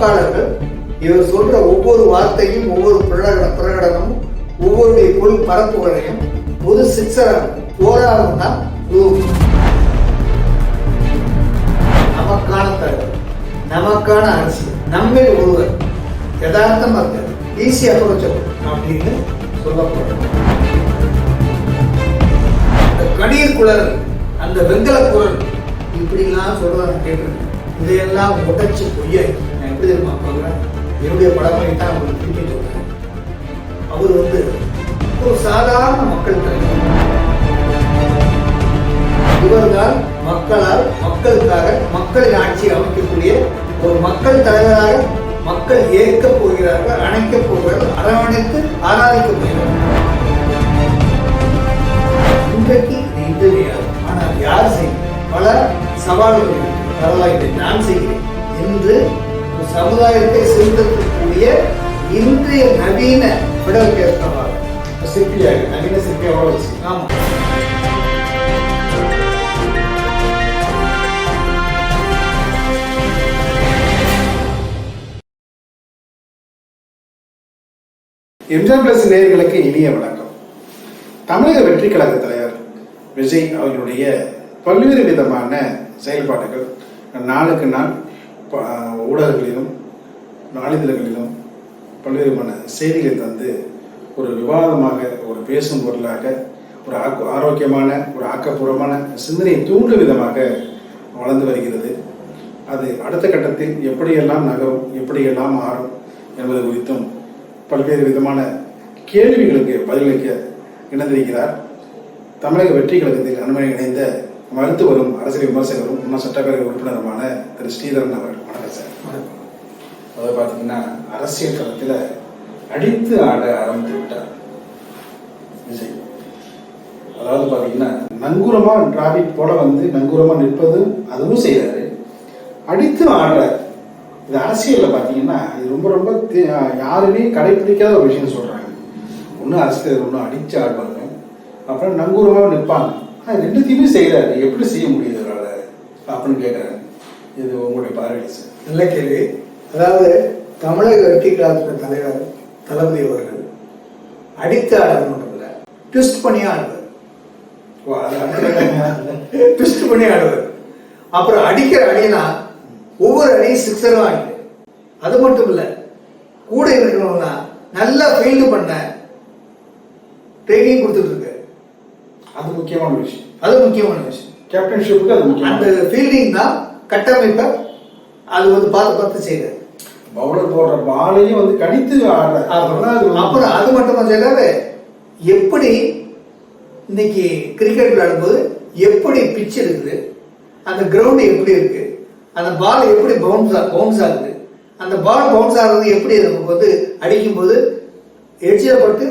வாக்காளர்கள் இவர் சொல்ற ஒவ்வொரு வார்த்தையும் ஒவ்வொரு பிரகடன பிரகடனமும் ஒவ்வொருடைய பொருள் பரப்புகளையும் ஒரு போராட்டம் தான் நமக்கான தகவல் நமக்கான அரசியல் நம்மில் ஒருவர் யதார்த்தமா இருக்காரு ஈஸி அப்ரோச்சபிள் அப்படின்னு சொல்லப்படுறோம் அந்த கணீர் குளர் அந்த வெங்கல குரல் இப்படிலாம் சொல்றத நான் கேட்டிருக்கேன். இதையெல்லாம் உடைச்சு பொய்ய எப்படி தெரியுமா பார்க்குறேன் என்னுடைய படங்களை தான் உங்களுக்கு திருப்பி சொல்றேன் அவர் வந்து ஒரு சாதாரண மக்கள் தலைவர். இவர்தான் மக்களால் மக்களுக்காக மக்களின் ஆட்சியை அமைக்கக்கூடிய ஒரு மக்கள் தலைவராக மக்கள் ஏற்க போகிறார்கள் அணைக்க போகிறார்கள் அரவணைத்து ஆராதிக்க போகிறார்கள். இன்றைக்கு இது ஆனால் யார் செய்யும்? பல சவால்கள் பரவாயில்லை நான் செய்கிறேன். என்று சமுதாயத்தை சீர்திருத்தக்கூடிய இன்றைய நவீன விடல் பேசுறவாறு சிற்பியாக நவீன சிற்பியாக வச்சு ஆமா. எம்ஜிஆர் பிளஸ் நேயர்களுக்கு இனிய வணக்கம். தமிழக வெற்றி கழக தலைவர் விஜய் அவர்களுடைய பல்வேறு விதமான செயல்பாடுகள் நாளுக்கு நாள் ஊடகங்களிலும் நாளிதழ்களிலும் பல்வேறு விதமான செய்திகளை தந்து ஒரு விவாதமாக ஒரு பேசும் பொருளாக ஒரு ஆரோக்கியமான ஒரு ஆக்கப்பூர்வமான சிந்தனையை தூண்டும் விதமாக வளர்ந்து வருகிறது. அது அடுத்த கட்டத்தில் எப்படியெல்லாம் நகரும் எப்படியெல்லாம் மாறும் என்பது குறித்தும் பல்வேறு விதமான கேள்விகளுக்கு பதிலளிக்க இணைந்திருக்கிறார். தமிழக வெற்றி கழகத்தில் அனுமதி இணைந்த மருத்துவரும் அரசியல் விமர்சகரும் முன்னாள் சட்டப்பேரவை உறுப்பினருமான திரு. ஸ்ரீதரன் அவர்கள். அதாவது பார்த்தீங்கன்னா அரசியல் களத்தில் அடித்து ஆட ஆரம்பித்து விட்டார் விஜய். அதாவது பார்த்தீங்கன்னா நங்கூரமா டிராபிக் போல வந்து நங்கூரமா நிற்பது அதுவும் செய்யறாரு அடித்து ஆடுறார் இது அரசியல்ல பார்த்தீங்கன்னா இது ரொம்ப ரொம்ப யாருமே கடைபிடிக்காத ஒரு விஷயம் சொல்றாங்க. ஒன்றும் அரசியல் ஒன்றும் அடிச்சு ஆடுவாங்க. அப்புறம் நங்கூரமா நிற்பாங்க. ஆனால் ரெண்டுத்தையுமே செய்யறாரு எப்படி செய்ய முடியுது அவரால்? அப்படின்னு கேட்குறாரு இது உங்களுடைய பார்வையில் சார். நல்ல கேள்வி. அதாவது தமிழக வெற்றி கழகத்தின் தலைவர் தளபதி அவர்கள் அடித்து இல்ல ட்விஸ்ட் பண்ணி ஆடுவார். ட்விஸ்ட் பண்ணி ஆடுவார். அப்புறம் அடிக்கிற அடினா ஒவ்வொரு அடியும் சிக்ஸரும் ஆடிட்டு அது மட்டும் இல்ல கூட இருக்கணும்னா நல்லா ஃபீல்டு பண்ண ட்ரைனிங் கொடுத்துட்டு இருக்காரு. அது முக்கியமான விஷயம். அது முக்கியமான விஷயம். கேப்டன்ஷிப்புக்கு அது அந்த ஃபீல்டிங் தான் கட்டமைப்பை அது வந்து பார்த்து பார்த்து செய்யுது பவுலர் போடுற பாலையும் வந்து கடித்து அப்புறம் அது மட்டுமா செய்யறாரு எப்படி இன்னைக்கு கிரிக்கெட் விளையாடும்போது எப்படி பிச் இருக்குது அந்த கிரவுண்ட் எப்படி இருக்கு அந்த பால் எப்படி பவுன்ஸ் பவுன்ஸ் ஆகுது அந்த பால் பவுன்ஸ் ஆகுறது எப்படி நமக்கு வந்து அடிக்கும்போது எட்ஜில் பட்டு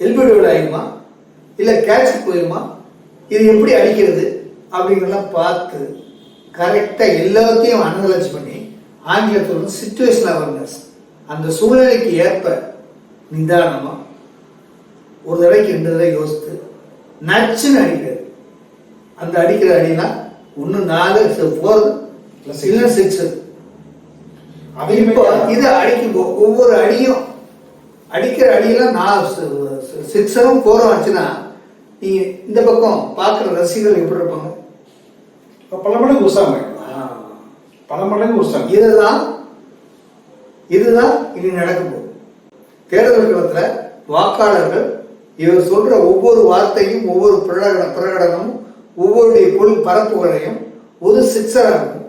எல்பிடியோட ஆயிடுமா? இல்லை கேட்ச் போயிருமா இது எப்படி அடிக்கிறது அப்படிங்கிறதெல்லாம் பார்த்து கரெக்டாக எல்லாத்தையும் அனலைஸ் பண்ணி ஆங்கிலத்தில் வந்து சுச்சுவேஷன் அவேர்னஸ் அந்த சூழ்நிலைக்கு ஏற்ப நிதானமா ஒரு தடவைக்கு ரெண்டு தடவை யோசித்து நச்சுன்னு அடிக்கிறது. அந்த அடிக்கிற அடினா ஒன்று நாலு போகிறது இல்லை சிக்ஸ் இப்போ இது அடிக்கும் ஒவ்வொரு அடியும் அடிக்கிற அடியெல்லாம் நான் சிக்ஸரும் போரும் ஆச்சுன்னா நீங்க இந்த பக்கம் பார்க்குற ரசிகர்கள் எப்படி இருப்பாங்க? பல மடங்கு உற்சாகம் பல மடங்கு உற்சாகம் இதுதான் இதுதான் இனி நடக்கும் தேர்தல் களத்துல வாக்காளர்கள் இவர் சொல்ற ஒவ்வொரு வார்த்தையும் ஒவ்வொரு பிரகடன பிரகடனமும் ஒவ்வொருடைய பொருள் பரப்புகளையும் ஒரு சிக்ஸராகும்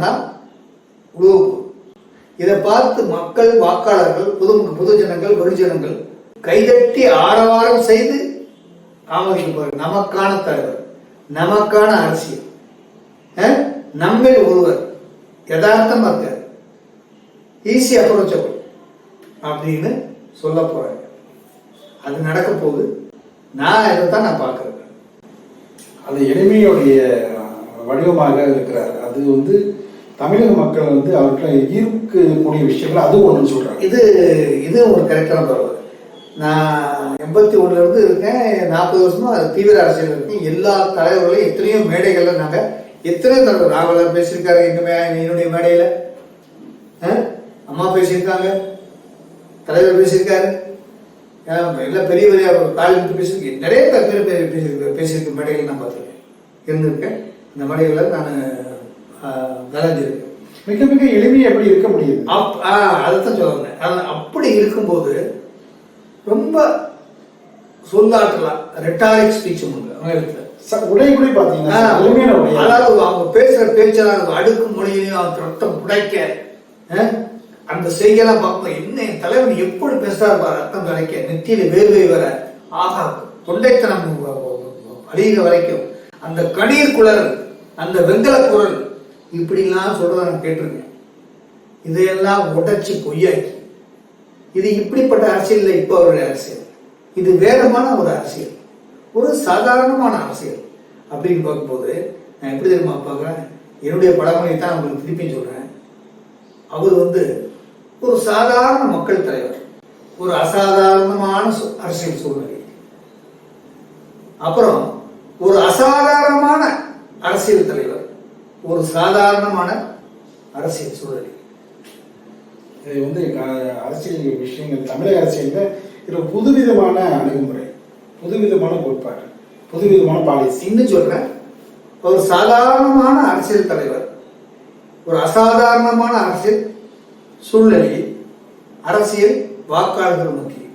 தான் உழுவு இதை பார்த்து மக்கள் வாக்காளர்கள் பொது பொதுஜனங்கள் வெகுஜனங்கள் கைதட்டி ஆரவாரம் செய்து ஆமோதிப்பார் நமக்கான தலைவர் நமக்கான அரசியல். ஆ? நம்மில் ஒருவர் யதார்த்தமா இருக்காரு. ஈஸி அப்ரோச்சபிள் அப்படின்னு சொல்ல போறேன் அது நடக்க போகுது. நான் இதை தான் நான் பார்க்கறேன். அது எளிமையுடைய வடிவமாக இருக்கிறார். அது வந்து தமிழக மக்கள் வந்து அவர்களை ஈர்க்கக்கூடிய விஷயங்கள் அது ஒன்று சொல்றாங்க. இது இது ஒரு கரெக்டான தகவல் நான் எண்பத்தி ஒண்ணுல இருந்து இருக்கேன் நாற்பது வருஷமா தீவிர அரசியல் இருக்கேன். எல்லா தலைவர்களையும் எத்தனையோ மேடைகள்ல நாங்க எத்தனையோ தலைவர் ராகுலர் பேசியிருக்காரு எங்க என்னுடைய மேடையில? அம்மா பேசியிருக்காங்க. தலைவர் பேசியிருக்காரு. எல்லாம் பெரிய பெரிய காலேஜ் பேசியிருக்கேன் நிறைய பேர் பேசியிருக்க பேசியிருக்க மேடைகள் நான் பார்த்துருக்கேன். இருந்திருக்கேன். இந்த மேடைகளில் நான் கலந்துருக்கேன் மிக மிக எளிமையா எப்படி இருக்க முடியுது? அப் அதைத்தான் சொல்ல வந்தேன் அப்படி இருக்கும்போது ரொம்ப சொல்லாற்றலா ரெட்டாரிக் ஸ்பீச் உண்டு. ஆங்கிலத்தில் ச- உடை கூட பாத்தீங்கன்னா உடை அதாவது அவங்க பேசுற பேச்செல்லாம் அடுக்கு மொழியிலையும் அவங்க ரத்தம் புடைக்க அஹ், அந்த செய்கையெல்லாம் பார்ப்போம் என்ன என் தலைவன் எப்படி பேசுறாரு பாரு ரத்தம் கிடைக்க நெத்தியில வேர்வை வர. ஆகா தொண்டைத்தனம் அழிகிற வரைக்கும் அந்த கணீர் குரல் அந்த வெங்கல குரல் இப்படிலாம் சொல்றத நான் கேட்டிருக்கேன். இதையெல்லாம் உடைச்சு பொய்யாக்கி. இது இப்படிப்பட்ட அரசியல் இல்லை இப்போ அவருடைய அரசியல். இது வேகமான ஒரு அரசியல். ஒரு சாதாரணமான அரசியல். அப்படின்னு பார்க்கும்போது நான் எப்படி தெரியுமா பார்க்குறேன்? என்னுடைய படமொழி தான் உங்களுக்கு திருப்பி சொல்கிறேன் அவர் வந்து ஒரு சாதாரண மக்கள் தலைவர். ஒரு அசாதாரணமான சூ- அரசியல் சூழ்நிலை. அப்புறம் ஒரு அசாதாரணமான அரசியல் தலைவர். ஒரு சாதாரணமான அரசியல் சூழ்நிலை. இது வந்து அரசியல் விஷயங்கள் தமிழக அரசியலில் இது புதுவிதமான அணுகுமுறை. புதுவிதமான கோட்பாடு புதுவிதமான பாலிசின்னு சொல்ற ஒரு சாதாரணமான அரசியல் தலைவர் ஒரு அசாதாரணமான அரசியல் சூழ்நிலையில் அரசியல் வாக்காளர்கள் முக்கியம்.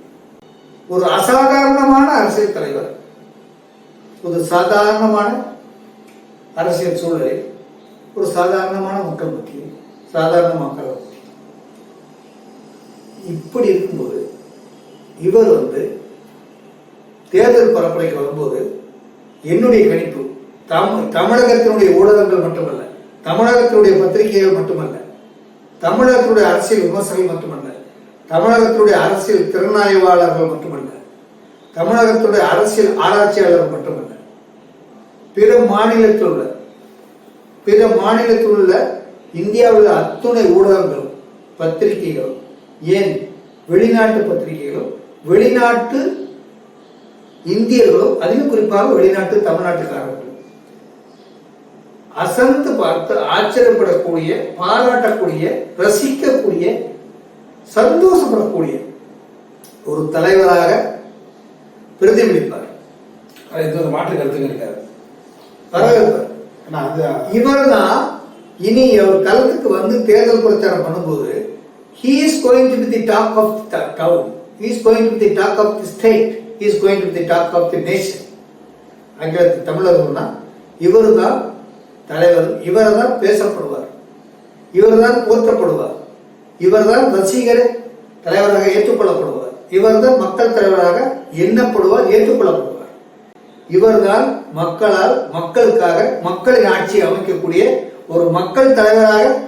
ஒரு அசாதாரணமான அரசியல் தலைவர் ஒரு சாதாரணமான அரசியல் சூழலில் ஒரு சாதாரணமான மக்கள் மத்தியில் சாதாரண மக்கள் மத்தியில் இப்படி இருக்கும்போது இவர் வந்து தேர்தல் பரப்புரைக்கு வரும்போது என்னுடைய கணிப்பு தம் தமிழகத்தினுடைய ஊடகங்கள் மட்டுமல்ல தமிழகத்தினுடைய பத்திரிகைகள் மட்டுமல்ல தமிழகத்தினுடைய அரசியல் விமர்சனம் மட்டுமல்ல தமிழகத்தினுடைய அரசியல் திறனாய்வாளர்கள் மட்டுமல்ல தமிழகத்தினுடைய அரசியல் ஆராய்ச்சியாளர்கள் மட்டுமல்ல பிற மாநிலத்தில் உள்ள பிற மாநிலத்தில் உள்ள இந்தியாவில் அத்துணை ஊடகங்களும் பத்திரிகைகளும் ஏன் வெளிநாட்டு பத்திரிகைகளும் வெளிநாட்டு இந்தியர்களும் அதிலும் குறிப்பாக வெளிநாட்டு தமிழ்நாட்டுக்காரர்களும் அசந்து பார்த்து ஆச்சரியப்படக்கூடிய பாராட்டக்கூடிய ரசிக்கக்கூடிய சந்தோஷப்படக்கூடிய ஒரு தலைவராக பிரதிபலிப்பார். அது எந்த ஒரு மாற்று வரவேற்பார் ஆனா அது இவர்தான் இனி அவர் களத்துக்கு வந்து தேர்தல் பிரச்சாரம் பண்ணும்போது he is going to be the talk of the town. He is going to be the talk of the is going to the top of the nation of the இவர் தான் தலைவர் இவர்தான் தலைவர் இவர்தான் பேசப்படுவார். இவர்தான் போற்றப்படுவார். இவர்தான் ரசிகர் தலைவராக ஏற்றுக்கொள்ளப்படுவார். இவர்தான் மக்கள் தலைவராக எண்ணப்படுவார் ஏற்றுக்கொள்ளப்படுவார். இவர்தான் மக்களால் மக்களுக்காக மக்களின் ஆட்சியை அமைக்கக்கூடிய ஒரு மக்கள் தலைவராக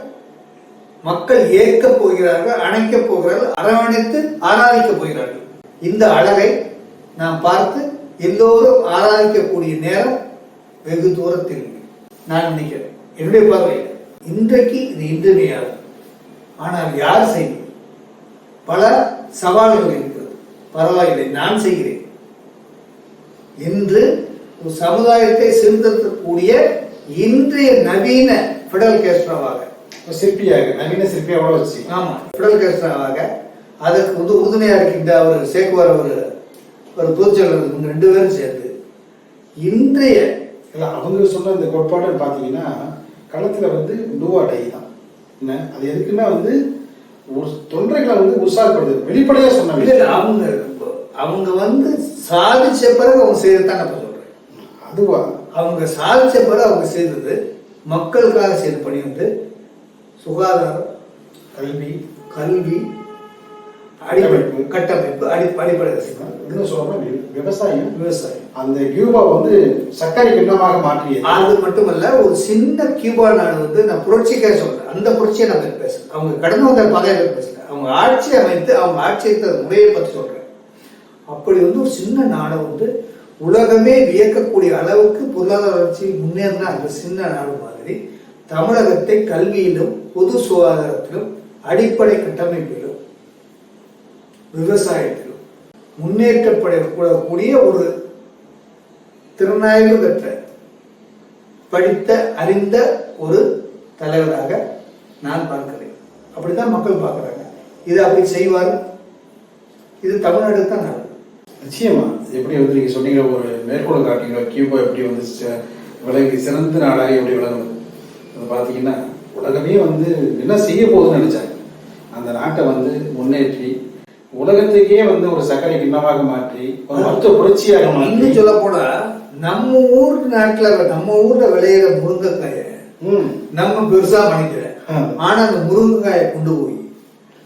மக்கள் ஏற்கப் போகிறார்கள் அணைக்கப் போகிறார்கள் அரவணைத்து ஆராதிக்க போகிறார்கள். இந்த அழகை நாம் பார்த்து எல்லோரும் ஆராதிக்கக்கூடிய நேரம் வெகு தூரத்தில். நான் நினைக்கிறேன். என்னுடைய பார்வையில் இன்றைக்கு இது இன்றியமையாது ஆனால் யார் செய்யும்? பல சவால்கள் இருக்கிறது. பரவாயில்லை நான் செய்கிறேன். இன்று ஒரு சமுதாயத்தை சீர்திருத்தக்கூடிய இன்றைய நவீன பிடல் கேஸ்ட்ராவாக சிற்பியாக நவீன சிற்பியாக வச்சு. ஆமா. பிடல் கேஸ்ட்ராவாக அதற்கு வந்து உறுதுணையா இருக்கின்ற அவர் சேக்குவார் அவர் ஒரு பொதுச்செயலர் இவங்க ரெண்டு பேரும் சேர்ந்து இன்றைய இல்ல அவங்க சொன்ன இந்த கோட்பாடு பாத்தீங்கன்னா களத்துல வந்து டூவா டை தான். என்ன? அது எதுக்குன்னா வந்து ஒரு தொண்டர்களை வந்து உற்சாகப்படுது வெளிப்படையா சொன்ன இல்ல, இல்ல, அவங்க அவங்க வந்து சாதிச்ச பிறகு அவங்க செய்யறதுதான் நான் சொல்றேன். அதுவா? அவங்க சாதிச்ச பிறகு அவங்க செய்தது மக்களுக்காக செய்த பணி வந்து சுகாதாரம் கல்வி கல்வி அடிப்படை கட்டமைப்பு. அடி அடிப்படை இன்னும் சொல்லணும் விவசாயம். விவசாயம். அந்த கியூபா வந்து சர்க்காரி கிண்ணமாக மாற்றியது. அது மட்டுமல்ல ஒரு சின்ன கியூபா நாடு வந்து நான் புரட்சிக்காக சொல்றேன். அந்த புரட்சியை நான் பத்தி பேசுறேன் அவங்க கடந்து வந்த பத்தி பேசுறேன் அவங்க ஆட்சி அமைத்து அவங்க ஆட்சி முறையை பத்தி சொல்றேன். அப்படி வந்து ஒரு சின்ன நாடை வந்து உலகமே வியக்கக்கூடிய அளவுக்கு பொருளாதார வளர்ச்சி முன்னேறின அந்த சின்ன நாடு மாதிரி தமிழகத்தை கல்வியிலும் பொது சுகாதாரத்திலும் அடிப்படை கட்டமைப்பிலும் விவசாயத்திலும் முன்னேற்றப்படக்கூடிய ஒரு திறனாய்வு பெற்ற படித்த அறிந்த ஒரு தலைவராக நான் பார்க்கிறேன். அப்படிதான் மக்கள் பார்க்குறாங்க. இது அப்படி செய்வார்? இது தமிழ்நாடு தான் நல்லது. நிச்சயமா. எப்படி வந்து நீங்க சொன்னீங்க ஒரு மேற்கோள் காட்டிங்க கியூபா எப்படி வந்து விலகி சிறந்த நாடாக எப்படி விளங்குது அது பார்த்தீங்கன்னா உலகமே வந்து என்ன செய்ய போகுதுன்னு நினைச்சாங்க. அந்த நாட்டை வந்து முன்னேற்றி உலகத்துக்கே வந்து ஒரு சர்க்கரை கிண்ணமாக மாற்றி ஒரு மருத்துவ புரட்சியாக மாற்றி இன்னும் சொல்ல போனா நம்ம ஊர் நாட்டுல நம்ம ஊர்ல விளையிற முருங்கைக்காய. நம்ம பெருசா மணிக்கிற ஆ. ஆனா அந்த முருங்கைக்காயை கொண்டு போய்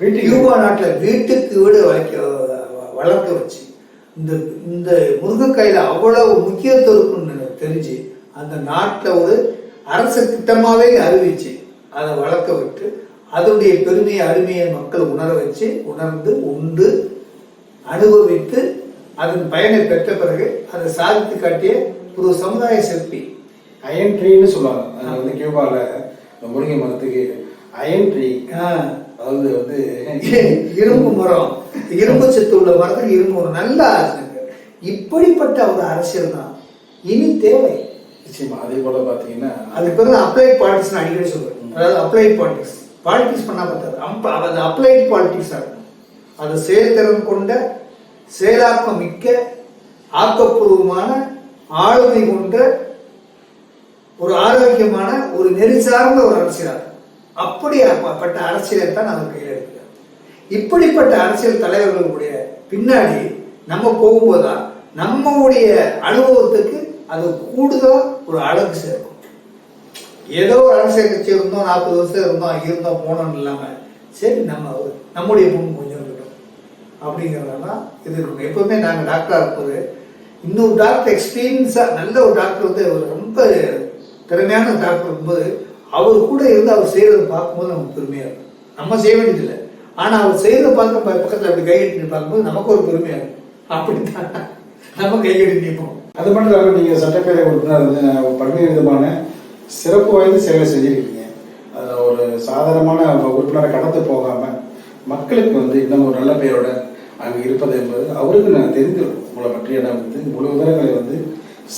வீட்டுக்கு கியூபா நாட்டுல வீட்டுக்கு வீடு வளைக்க வளர்க்க வச்சு இந்த இந்த முருங்கைக்காயில அவ்வளவு முக்கியத்துவம் இருக்குன்னு தெரிஞ்சு அந்த நாட்டுல ஒரு அரசு திட்டமாவே அறிவிச்சு அதை வளர்க்க விட்டு அதனுடைய பெருமையை அருமையை மக்கள் உணர வச்சு உணர்ந்து உண்டு அனுபவித்து அதன் பயனை பெற்ற பிறகு அதை சாதித்து காட்டிய ஒரு சமுதாய சிற்பி. அயன் ட்ரீன்னு சொல்லுவாங்க. அது வந்து இந்த முருங்கை மரத்துக்கு அயன் ட்ரீ அதாவது வந்து இரும்பு மரம். இரும்பு சத்து உள்ள மரத்துக்கு இரும்பு மரம். நல்லா இப்படிப்பட்ட ஒரு அரசியல் தான். இனி தேவை. நிச்சயமா. அதே போல பாத்தீங்கன்னா அதுக்கு பிறகு அப்ளைட் பாலிடிக்ஸ் நான் அடிக்கடி சொல்றேன் அதாவது அப்ளைட் பாலிடிக்ஸ் பாலிடிக்ஸ் பண்ணால் பத்தாது அம்ப- அது அப்ளைட் பாலிடிக்ஸ் ஆகும் அது செயல்திறன் கொண்ட செயலாக்கம் மிக்க ஆக்கப்பூர்வமான ஆளுமை கொண்ட ஒரு ஆரோக்கியமான ஒரு நெறி சார்ந்த ஒரு அரசியலாக அப்படிப்பட்ட அரசியலை தான் நம்ம கையில் எடுக்கிறோம் இப்படிப்பட்ட அரசியல் தலைவர்களுடைய பின்னாடி நம்ம போகும்போதுதான் நம்மளுடைய அனுபவத்துக்கு அது கூடுதல் ஒரு அழகு சேர்க்கும். ஏதோ ஒரு அரசியல் கட்சி இருந்தோம் நாற்பது வருஷம் இருந்தோம் இருந்தோம் போனோம்னு இல்லாம சரி நம்ம நம்முடைய முன் கொஞ்சம் இருக்கட்டும் அப்படிங்கிறதெல்லாம் இது இருக்கும் எப்பவுமே நாங்கள் டாக்டராக இருப்பது. இன்னொரு டாக்டர் எக்ஸ்பீரியன்ஸா நல்ல ஒரு டாக்டர் வந்து ஒரு ரொம்ப திறமையான டாக்டர் இருக்கும்போது அவர் கூட இருந்து அவர் செய்யறதை பார்க்கும்போது நமக்கு பெருமையா இருக்கும். நம்ம செய்ய வேண்டியதில்லை. ஆனா அவர் செய்கிறத பார்க்க பக்கத்தில் பக்கத்துல அப்படி கையெழுத்து பார்க்கும்போது நமக்கு ஒரு பெருமையா இருக்கும். அப்படித்தான். நம்ம கையெழுத்து நிற்போம் அது மட்டும் இல்லாமல் நீங்க சட்டப்பேரவை உறுப்பினர் வந்து நான் பல்வேறு விதமான சிறப்பு வாய்ந்த சேவை செஞ்சிருக்கீங்க. அதில் ஒரு சாதாரணமான உறுப்பினரை கடந்து போகாமல் மக்களுக்கு வந்து இன்னும் ஒரு நல்ல பெயரோட அங்கே இருப்பது என்பது அவருக்கு நான் தெரிந்து உங்களை பற்றிய நான் வந்து முழு விவரங்களை வந்து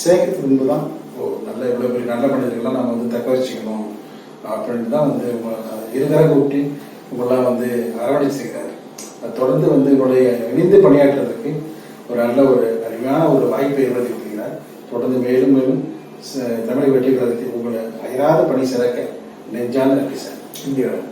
சேகரித்து என்பது தான் ஓ நல்ல இவ்வளோ பெரிய நல்ல மனிதர்கள்லாம் நம்ம வந்து தக்க வச்சுக்கணும் அப்படின்ட்டு தான் வந்து உங்களை இருதர கூட்டி உங்களெல்லாம் வந்து அரவணைச்சுக்கிறாரு செய்கிறார் தொடர்ந்து வந்து உங்களுடைய இணைந்து பணியாற்றுறதுக்கு ஒரு நல்ல ஒரு அருமையான ஒரு வாய்ப்பை ஏற்படுத்தி கொடுக்கிறார் தொடர்ந்து மேலும் மேலும் தமிழக வெற்றி கழகத்தில் உங்களை அயராத பணி சிறக்க நெஞ்சான நன்றி சார். இந்தியாவில்